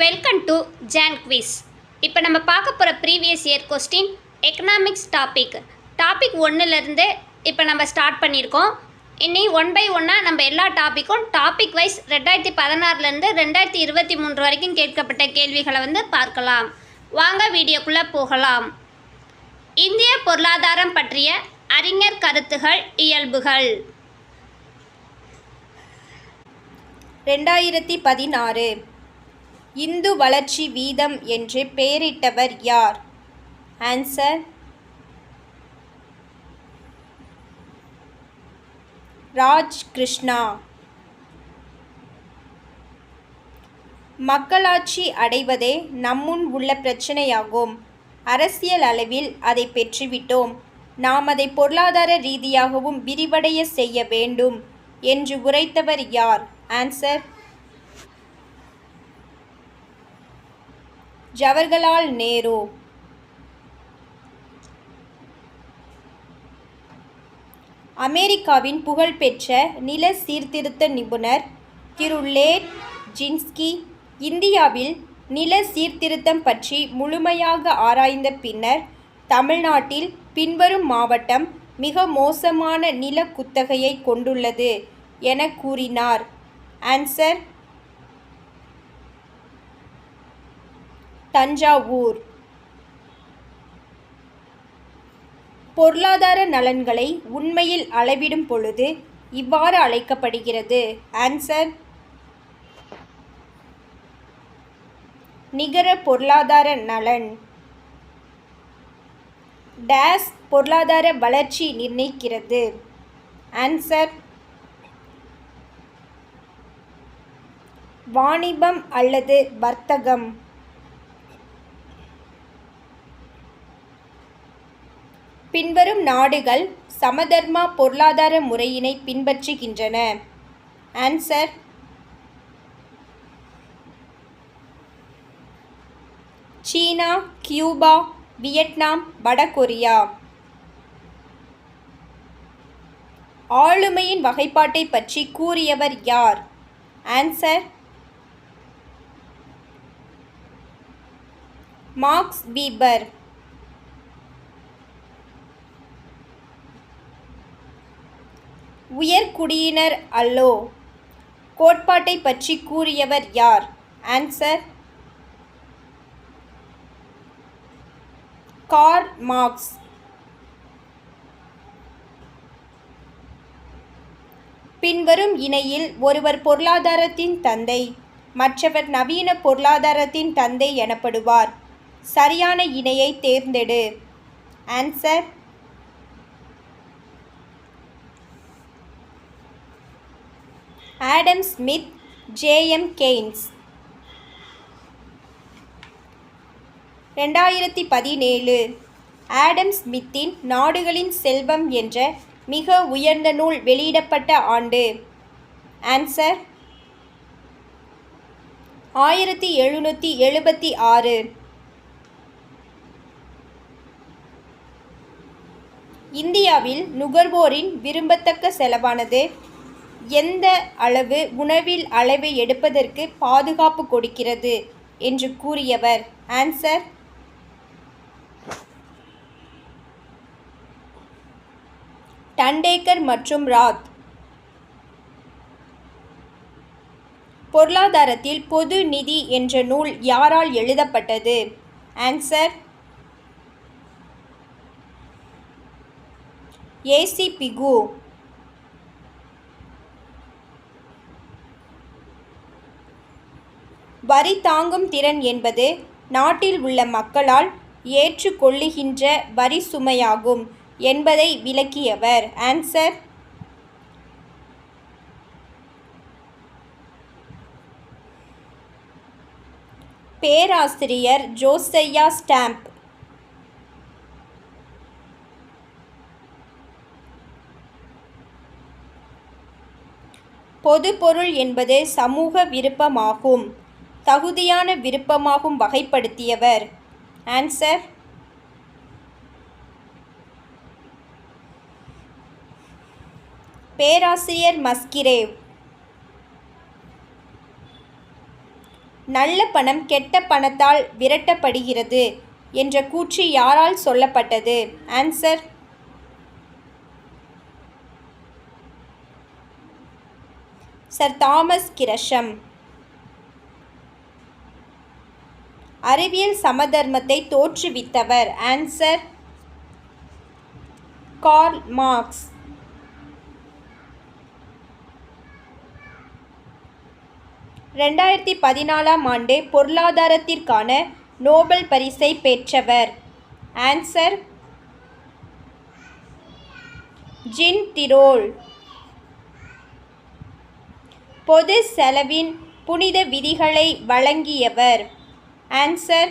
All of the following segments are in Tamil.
வெல்கம் டு ஜான் குவிஸ் இப்போ நம்ம பார்க்க போகிற previous year question economics topic topic ஒன்றுலேருந்து இப்போ நம்ம ஸ்டார்ட் பண்ணியிருக்கோம். இனி ஒன் பை ஒன்னாக நம்ம எல்லா டாப்பிக்கும் டாபிக் வைஸ் ரெண்டாயிரத்தி பதினாறுலேருந்து ரெண்டாயிரத்தி இருபத்தி மூன்று வரைக்கும் கேட்கப்பட்ட கேள்விகளை வந்து பார்க்கலாம். வாங்க வீடியோக்குள்ளே போகலாம். இந்திய பொருளாதாரம் பற்றிய அறிஞர் கருத்துகள் இயல்புகள். ரெண்டாயிரத்தி பதினாறு. இந்து வளர்ச்சி வீதம் என்று பெயரிட்டவர் யார்? ஆன்சர் ராஜ் கிருஷ்ணா மக்களாட்சி அடைவதே நம்முன் உள்ள பிரச்சனையாகும். அரசியல் அளவில் அதை பெற்றுவிட்டோம். நாம் அதை பொருளாதார ரீதியாகவும் விரிவடைய செய்ய வேண்டும் என்று உரைத்தவர் யார்? ஆன்சர் ஜவஹர்லால் நேரு. அமெரிக்காவின் புகழ்பெற்ற நில சீர்திருத்த நிபுணர் திரு லேட் ஜின்ஸ்கி இந்தியாவில் நில சீர்திருத்தம் பற்றி முழுமையாக ஆராய்ந்த பின்னர் தமிழ்நாட்டில் பின்வரும் மாவட்டம் மிக மோசமான நில குத்தகையை கொண்டுள்ளது என கூறினார். ஆன்சர் தஞ்சாவூர். பொருளாதார நலன்களை உண்மையில் அளவிடும் பொழுது இவ்வாறு அழைக்கப்படுகிறது. ஆன்சர் நிகர பொருளாதார நலன். டேஸ் பொருளாதார வளர்ச்சி நிர்ணயிக்கிறது. ஆன்சர் வாணிபம் அல்லது வர்த்தகம். பின்வரும் நாடுகள் சமதர்மா பொருளாதார முறையினை பின்பற்றுகின்றன. ஆன்சர் சீனா கியூபா வியட்நாம் வடகொரியா. ஆளுமையின் வகைப்பாட்டை பற்றி கூறியவர் யார்? Answer Max Weber. உயர்குடியினர் அல்லோ? கோட்பாட்டை பற்றி கூறியவர் யார்? ஆன்சர் கார் மார்க்ஸ் பின்வரும் இணையில் ஒருவர் பொருளாதாரத்தின் தந்தை மற்றவர் நவீன பொருளாதாரத்தின் தந்தை எனப்படுவார். சரியான இணையை தேர்ந்தெடு. Answer Adam Smith J M Keynes ரெண்டாயிரத்தி பதினேழு ஆடம் ஸ்மித்தின் நாடுகளின் செல்வம் என்ற மிக உயர்ந்த நூல் வெளியிடப்பட்ட ஆண்டு. ஆன்சர் ஆயிரத்தி எழுநூற்றி எழுபத்தி ஆறு. இந்தியாவில் நுகர்வோரின் விரும்பத்தக்க செலவானது எந்த அளவு உணவில் அளவை எடுப்பதற்கு பாதுகாப்பு கொடுக்கிறது? என்று கூறியவர். ஆன்சர் டண்டேக்கர் மற்றும் ராத். பொருளாதாரத்தில் பொது நிதி என்ற நூல் யாரால் எழுதப்பட்டது? Answer A C Pigou. வரி தாங்கும் திறன் என்பது நாட்டில் உள்ள மக்களால் ஏற்றுக்கொள்ளுகின்ற வரி சுமையாகும் என்பதை விளக்கியவர். ஆன்சர் பேராசிரியர் ஜோசையா ஸ்டாம்ப். பொது பொருள் என்பது சமூக விருப்பமாகும். தகுதியான விருப்பமாகும் வகைப்படுத்தியவர். ஆன்சர் பேராசிரியர் மஸ்கிரேவ். நல்ல பணம் கெட்ட பணத்தால் விரட்டப்படுகிறது என்ற கூற்று யாரால் சொல்லப்பட்டது? Answer Sir Thomas Gresham. அறிவியல் சமதர்மத்தை தோற்றுவித்தவர். ஆன்சர் கார்ல் மார்க்ஸ் ரெண்டாயிரத்தி பதினாலாம் ஆண்டு பொருளாதாரத்திற்கான நோபல் பரிசை பெற்றவர். ஆன்சர் ஜின் திரோல் பொது செலவின் புனித விதிகளை வழங்கியவர். ஆன்சர்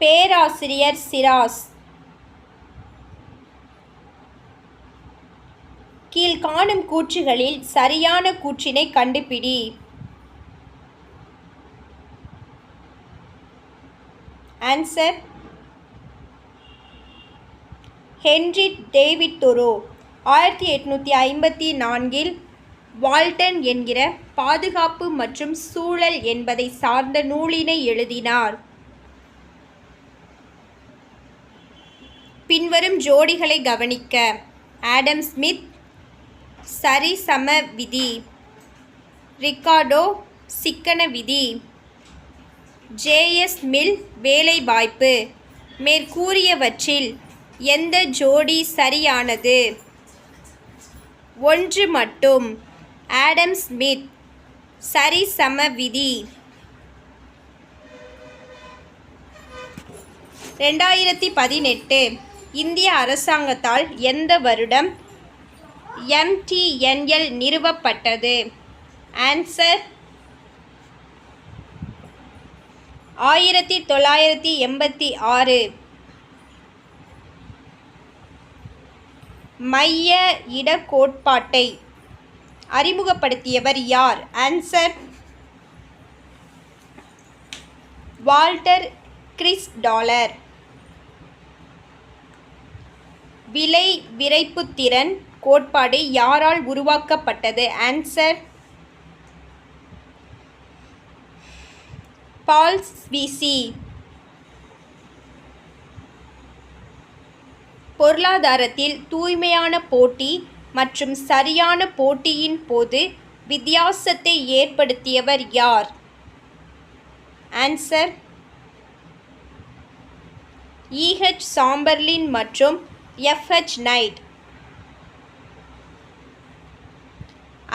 பேராசிரியர் சிராஸ். கீழ்காணும் கூற்றுகளில் சரியான கூற்றினை கண்டுபிடி. ஆன்சர் ஹென்ரி டேவிட் தொரோ ஆயிரத்தி எட்நூற்றி ஐம்பத்தி நான்கில் வால்டன் என்கிற பாதுகாப்பு மற்றும் சூழல் என்பதை சார்ந்த நூலினை எழுதினார். பின்வரும் ஜோடிகளை கவனிக்க. ஆடம் ஸ்மித் சரிசம விதி. ரிக்கார்டோ சிக்கன விதி. ஜேஎஸ் மில் வேலைவாய்ப்பு மேற்கூறியவற்றில் எந்த ஜோடி சரியானது? ஒன்று மட்டும். Adam Smith. சரிசம விதி. ரெண்டாயிரத்தி பதினெட்டு இந்திய அரசாங்கத்தால் எந்த வருடம் எம்டிஎன்எல் நிறுவப்பட்டது? ஆன்சர் ஆயிரத்தி தொள்ளாயிரத்தி எண்பத்தி ஆறு. மைய இடக்கோட்பாட்டை அறிமுகப்படுத்தியவர் யார்? ஆன்சர் வால்டர் கிறிஸ் டாலர் விலை விரைப்புத்திறன் கோட்பாடு யாரால் உருவாக்கப்பட்டது? ஆன்சர் பால்ஸ் விசி பொருளாதாரத்தில் தூய்மையான போட்டி மற்றும் சரியான போட்டியின் போது வித்தியாசத்தை ஏற்படுத்தியவர் யார்? ஆன்சர் இஹெச் சாம்பர்லின் மற்றும் எஃப்ஹெச் நைட்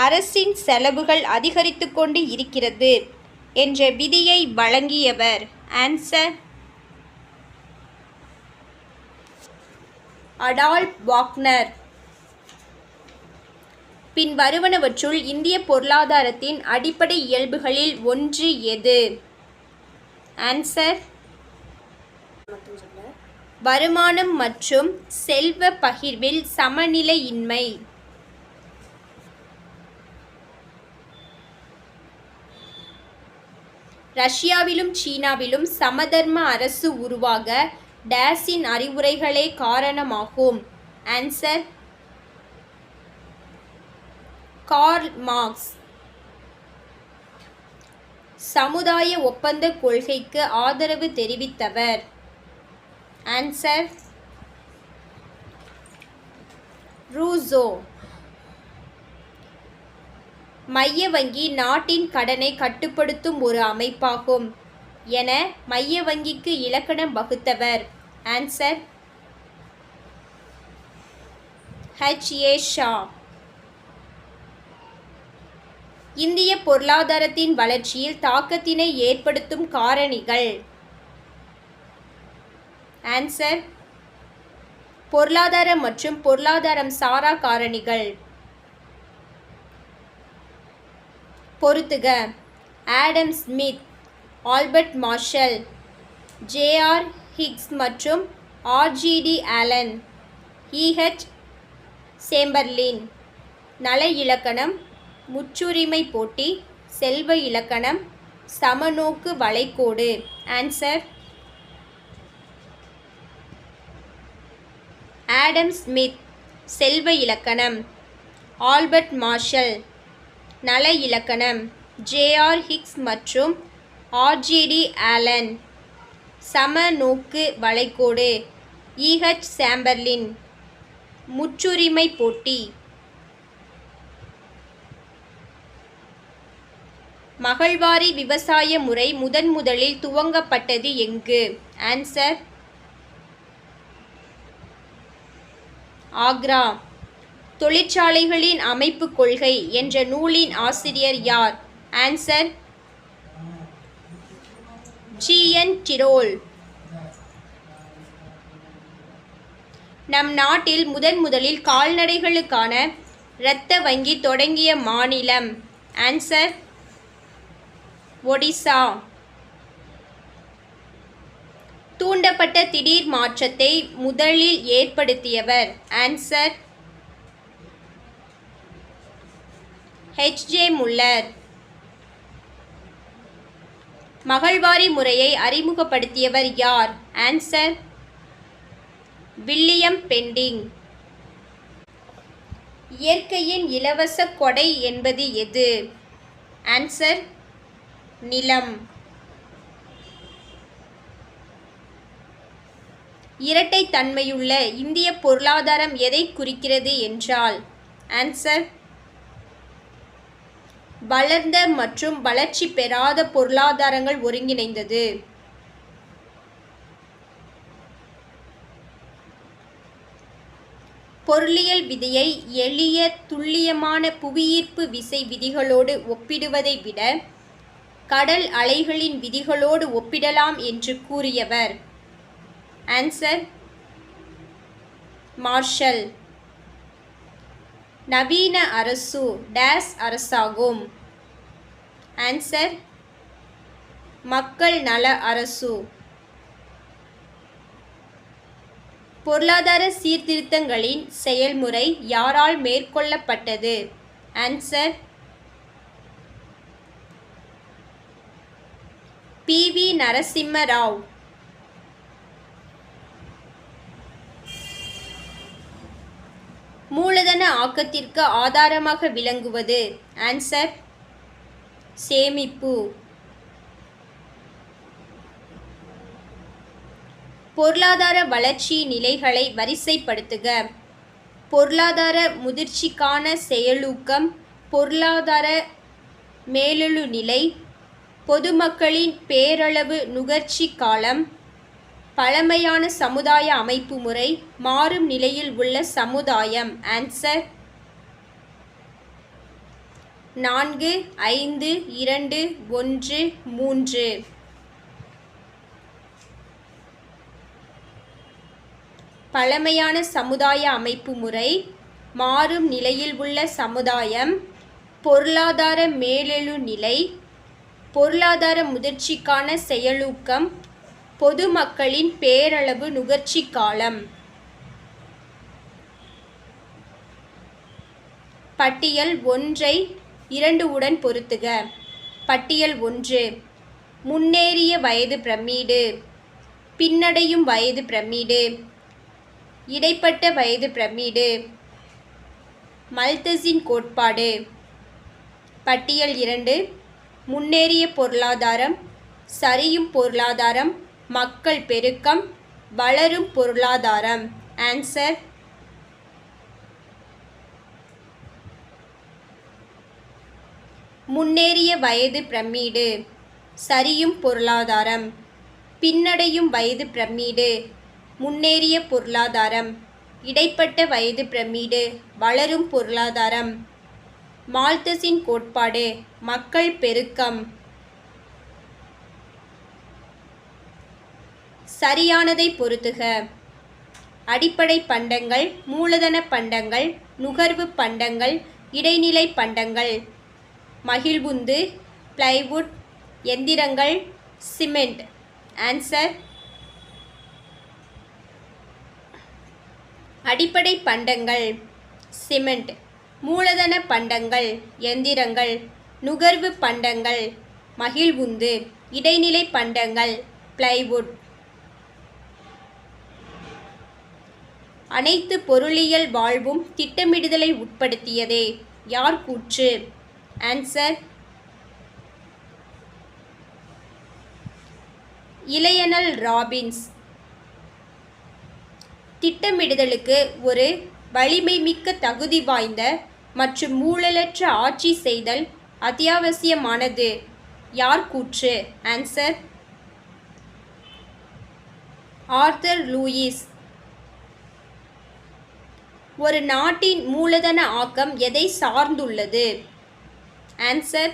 அரசின் செலவுகள் அதிகரித்து கொண்டு இருக்கிறது என்ற விதியை வழங்கியவர். ஆன்சர் அடால்ப் வாக்னர் பின் வருவனவற்றுள் இந்திய பொருளாதாரத்தின் அடிப்படை இயல்புகளில் ஒன்று எது? ஆன்சர் வருமானம் மற்றும் செல்வ பகிர்வில் சமநிலையின்மை. ரஷ்யாவிலும் சீனாவிலும் சமதர்ம அரசு உருவாக டேஸின் அறிவுரைகளே காரணமாகும். Answer Karl Marx. சமுதாய ஒப்பந்த கொள்கைக்கு ஆதரவு தெரிவித்தவர். ஆன்சர் ரூசோ மைய வங்கி நாட்டின் கடனை கட்டுப்படுத்தும் ஒரு அமைப்பாகும் என மைய வங்கிக்கு இலக்கணம் வகுத்தவர். ஆன்சர் ஹெச் ஏ ஷா இந்திய பொருளாதாரத்தின் வளர்ச்சியில் தாக்கத்தினை ஏற்படுத்தும் காரணிகள். ஆன்சர் பொருளாதார மற்றும் பொருளாதாரம் சாரா காரணிகள். பொறுத்துக Adam Smith Albert Marshall J R Hicks மற்றும் R G D Allen E H Chamberlin நல இலக்கணம் முற்றுரிமை போட்டி செல்வ இலக்கணம் சமநோக்கு வளைகோடு. ஆன்சர் ஆடம் ஸ்மித் செல்வ இலக்கணம். ஆல்பர்ட் மார்ஷல் நல இலக்கணம். ஜேஆர் ஹிக்ஸ் மற்றும் ஆர்ஜிடி ஆலன் சமநோக்கு வளைகோடு. இஹெச் சாம்பர்லின் முற்றுரிமை போட்டி. மகள்வாரி விவசாய முறை முதன் முதலில் துவங்கப்பட்டது எங்கு? ஆன்சர் ஆக்ரா. தொழிற்சாலைகளின் அமைப்பு கொள்கை என்ற நூலின் ஆசிரியர் யார்? Answer G N Droll. நம் நாட்டில் முதன் முதலில் கால்நடைகளுக்கான இரத்த வங்கி தொடங்கிய மாநிலம். ஆன்சர் ஒடிசா. தூண்டப்பட்ட திடீர் மாற்றத்தை முதலில் ஏற்படுத்தியவர் ஆன்சர் ஹெச்ஜே முல்லர். மகள்வாரி முறையை அறிமுகப்படுத்தியவர் யார்? Answer William Bentinck. இயற்கையின் இலவச கொடை என்பது எது? ஆன்சர் நிலம். இரட்டை தன்மையுள்ள இந்திய பொருளாதாரம் எதை குறிக்கிறது என்றால் ஆன்சர் வளர்ந்த மற்றும் வளர்ச்சி பெறாத பொருளாதாரங்கள் ஒருங்கிணைந்தது. பொருளியல் விதியை எளிய துல்லியமான புவியீர்ப்பு விசை விதிகளோடு ஒப்பிடுவதை விட கடல் அலைகளின் விதிகளோடு ஒப்பிடலாம் என்று கூறியவர். ஆன்சர் மார்ஷல் நவீன அரசு டேஸ் அரசாகும். ஆன்சர் மக்கள் நல அரசு. பொருளாதார சீர்திருத்தங்களின் செயல்முறை யாரால் மேற்கொள்ளப்பட்டது? Answer P V Narasimha Rao மூலதன ஆக்கத்திற்கு ஆதாரமாக விளங்குவது. ஆன்சர் சேமிப்பு. பொருளாதார வளர்ச்சி நிலைகளை வரிசைப்படுத்துக. பொருளாதார முதிர்ச்சிக்கான செயலூக்கம் பொருளாதார மேலெழு நிலை பொதுமக்களின் பேரளவு நுகர்ச்சி காலம் பழமையான சமுதாய அமைப்பு முறை மாறும் நிலையில் உள்ள சமுதாயம். ஆன்சர் நான்கு ஐந்து இரண்டு ஒன்று மூன்று. பழமையான சமுதாய அமைப்பு முறை மாறும் நிலையில் உள்ள சமுதாயம் பொருளாதார மேலெழு நிலை பொருளாதார முதிர்ச்சிக்கான செயலூக்கம் பொதுமக்களின் பேரளவு நுகர்ச்சி காலம். பட்டியல் ஒன்றை இரண்டு உடன் பொருத்துக. பட்டியல் ஒன்று முன்னேறிய வயது பிரமீடு. பின்னடையும் வயது பிரமீடு. இடைப்பட்ட வயது பிரமீடு. மல்தஸின் கோட்பாடு. பட்டியல் இரண்டு முன்னேறிய பொருளாதாரம் சரியும் பொருளாதாரம் மக்கள் பெருக்கம் வளரும் பொருளாதாரம். ஆன்சர் முன்னேறிய வயது பிரமீடு சரியும் பொருளாதாரம் பின்னடையும் வயது பிரமீடு முன்னேறிய பொருளாதாரம் இடைப்பட்ட வயது பிரமீடு வளரும் பொருளாதாரம். மால்தஸின் கோட்பாடு மக்கள் பெருக்கம். சரியானதை பொருத்துக அடிப்படை பண்டங்கள் மூலதன பண்டங்கள் நுகர்வு பண்டங்கள் இடைநிலை பண்டங்கள். மகிழ்வுந்து பிளைவுட் எந்திரங்கள் சிமெண்ட் ஆன்சர் அடிப்படை பண்டங்கள் சிமெண்ட் மூலதன பண்டங்கள் எந்திரங்கள் நுகர்வு பண்டங்கள் மகிழ்வுந்து இடைநிலை பண்டங்கள் பிளைவுட் அனைத்து பொருளியல் வாழ்வும் திட்டமிடுதலை உட்படுத்தியதே. யார் கூற்று? Answer இளையனல் Robbins. திட்டமிடுதலுக்கு ஒரு வலிமைமிக்க தகுதி வாய்ந்த மற்றும் ஊழலற்ற ஆட்சி செய்தல் அத்தியாவசியமானது. யார் கூற்று? Answer Arthur Lewis. ஒரு நாட்டின் மூலதன ஆக்கம் எதை சார்ந்துள்ளது? ஆன்சர்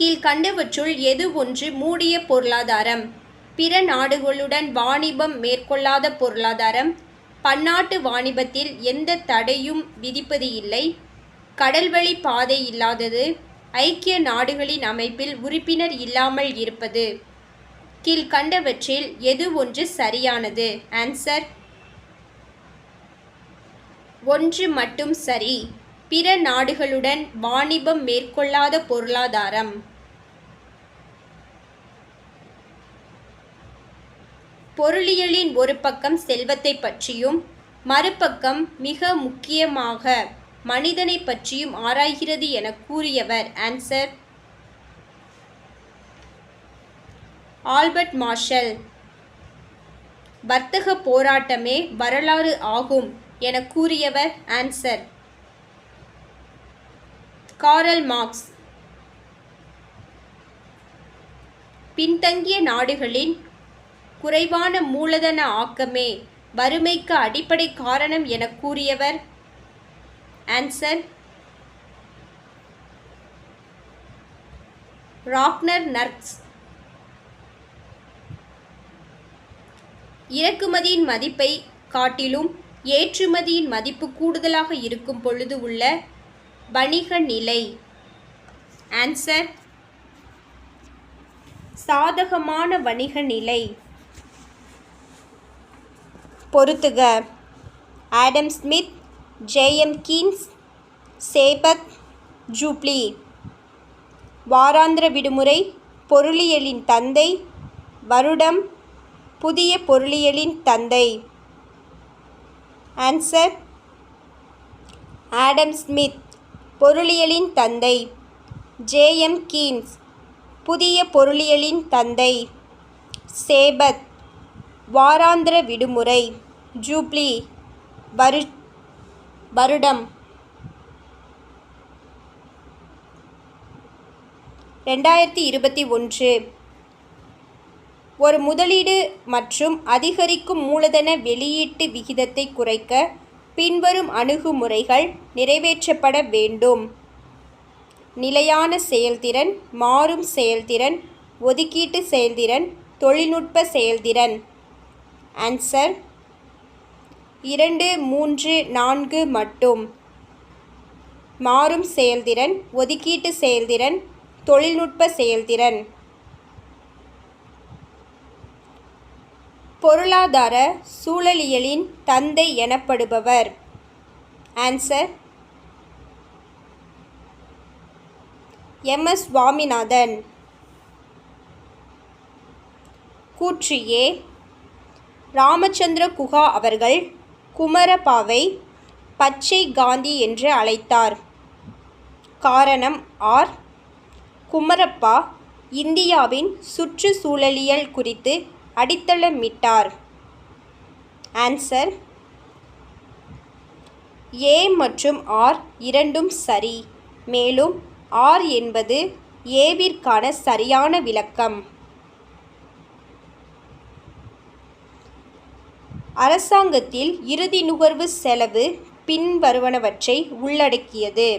கீழ்கண்டவற்றுள் எது ஒன்று மூடிய பொருளாதாரம்? பிற நாடுகளுடன் வாணிபம் மேற்கொள்ளாத பொருளாதாரம்? பன்னாட்டு வாணிபத்தில் எந்த தடையும் விதிப்பது இல்லை. கடல்வழி பாதை இல்லாதது. ஐக்கிய நாடுகளின் அமைப்பில் உறுப்பினர் இல்லாமல் இருப்பது. கீழ்கண்டவற்றில் எது ஒன்று சரியானது? ஆன்சர் ஒன்று மட்டும் சரி. பிற நாடுகளுடன் வாணிபம் மேற்கொள்ளாத பொருளாதாரம். பொருளியலின் ஒரு பக்கம் செல்வத்தை பற்றியும் மறுபக்கம் மிக முக்கியமாக மனிதனை பற்றியும் ஆராய்கிறது என கூறியவர் ஆன்சர் ஆல்பர்ட் மார்ஷல். வர்த்தக போராட்டமே வரலாறு ஆகும் என கூறியவர் ஆன்சர். Karl Marx. பின்தங்கிய நாடுகளின் குறைவான மூலதன ஆக்கமே வறுமைக்கு அடிப்படை காரணம் என கூறியவர். ஆன்சர். ராக்னர் நர்க்ஸ். இறக்குமதியின் மதிப்பை காட்டிலும் ஏற்றுமதியின் மதிப்பு கூடுதலாக இருக்கும் பொழுது உள்ள வணிக நிலை ஆன்சர் சாதகமான வணிக நிலை பொறுத்துக Adam Smith J M Keynes Sabbath jubilee வாராந்திர விடுமுறை பொருளியலின் தந்தை. வருடம் புதிய பொருளியலின் தந்தை. ஆன்சர் ஆடம் ஸ்மித் பொருளியலின் தந்தை ஜேஎம் கீன்ஸ். புதிய பொருளியலின் தந்தை சேபத். வாராந்திர விடுமுறை ஜூப்ளி வரு வருடம். ரெண்டாயிரத்தி இருபத்தி ஒன்று. ஒரு முதலீடு மற்றும் அதிகரிக்கும் மூலதன வெளியீட்டு விகிதத்தை குறைக்க பின்வரும் அணுகுமுறைகள் நிறைவேற்றப்பட வேண்டும். நிலையான செயல்திறன் மாறும் செயல்திறன் ஒதுக்கீட்டு செயல்திறன் தொழில்நுட்ப செயல்திறன். ஆன்சர் இரண்டு மூன்று நான்கு மட்டும். மாறும் செயல்திறன் ஒதுக்கீட்டு செயல்திறன் தொழில்நுட்ப செயல்திறன். பொருளாதார சூழலியலின் தந்தை எனப்படுபவர். Answer M S Swaminathan. கூற்று ஏ ராமச்சந்திர குஹா அவர்கள் குமரப்பாவை பச்சை காந்தி என்று அழைத்தார். காரணம் ஆர். குமரப்பா இந்தியாவின் சுற்றுச்சூழலியல் குறித்து அடித்தளமிட்டார். ஆன்சர் ஏ மற்றும் ஆர் இரண்டும் சரி. மேலும் ஆர் என்பது ஏவிற்கான சரியான விளக்கம். அரசாங்கத்தில் இறுதி நுகர்வு செலவு பின்வருவனவற்றை உள்ளடக்கியது.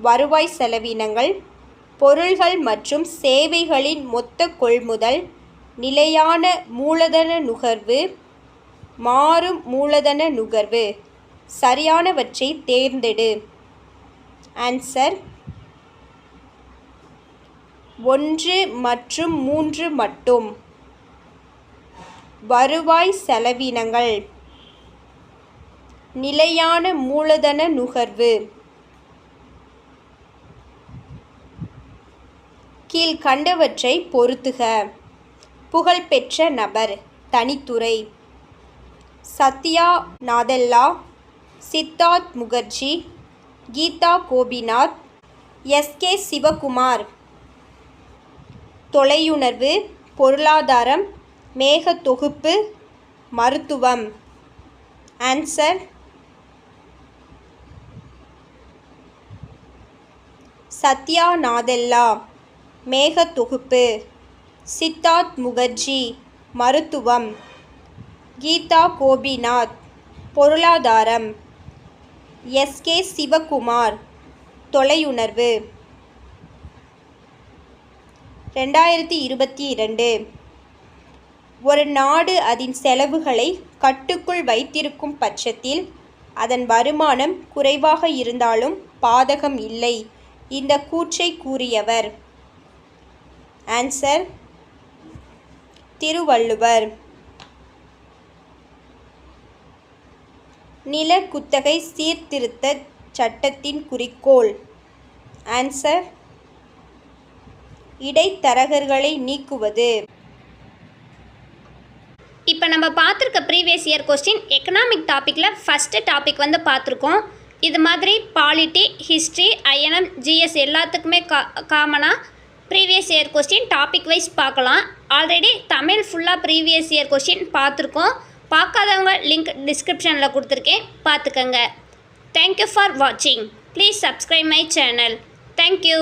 வருவாய் செலவினங்கள் பொருள்கள் மற்றும் சேவைகளின் மொத்த கொள்முதல் நிலையான மூலதன நுகர்வு மாறும் மூலதன நுகர்வு. சரியானவற்றை தேர்ந்தெடு. ஆன்சர் ஒன்று மற்றும் மூன்று மட்டும். வருவாய் செலவினங்கள். நிலையான மூலதன நுகர்வு. கீழ்கண்டவற்றை பொருத்துக புகழ்பெற்ற நபர் தனித்துறை. Satya Nadella Siddharth Mukherjee Gita Gopinath S K Sivakumar. தொலையுணர்வு பொருளாதாரம் மேக தொகுப்பு மருத்துவம். ஆன்சர் சத்யா நாதெல்லா மேக தொகுப்பு. சித்தார்த் முகர்ஜி மருத்துவம். கீதா கோபிநாத் பொருளாதாரம். எஸ்கே சிவகுமார் தொலையுணர்வு. ரெண்டாயிரத்தி இருபத்தி இரண்டு. ஒரு நாடு அதன் செலவுகளை கட்டுக்குள் வைத்திருக்கும் பட்சத்தில் அதன் வருமானம் குறைவாக இருந்தாலும் பாதகம் இல்லை. இந்த கூற்றை கூறியவர். ஆன்சர் திருவள்ளுவர். நில குத்தகை சீர்திருத்த சட்டத்தின் குறிக்கோள். ஆன்சர் இடைத்தரகர்களை நீக்குவது. இப்போ நம்ம பார்த்துருக்க ப்ரீவியஸ் இயர் கொஸ்டின் எக்கனாமிக் டாப்பிக்கில் ஃபஸ்ட்டு டாபிக் வந்து பார்த்துருக்கோம். இது மாதிரி பாலிட்டி ஹிஸ்ட்ரி ஐஎன்எம் ஜிஎஸ் எல்லாத்துக்குமே கா காமனாக previous year question topic wise பார்க்கலாம். ஆல்ரெடி தமிழ் ஃபுல்லாக ப்ரீவியஸ் இயர் கொஸ்டின் பார்த்துருக்கோம். பார்க்காதவங்க லிங்க் டிஸ்கிரிப்ஷனில் கொடுத்துருக்கேன். பார்த்துக்கங்க. தேங்க்யூ ஃபார் வாட்சிங் please subscribe my channel thank you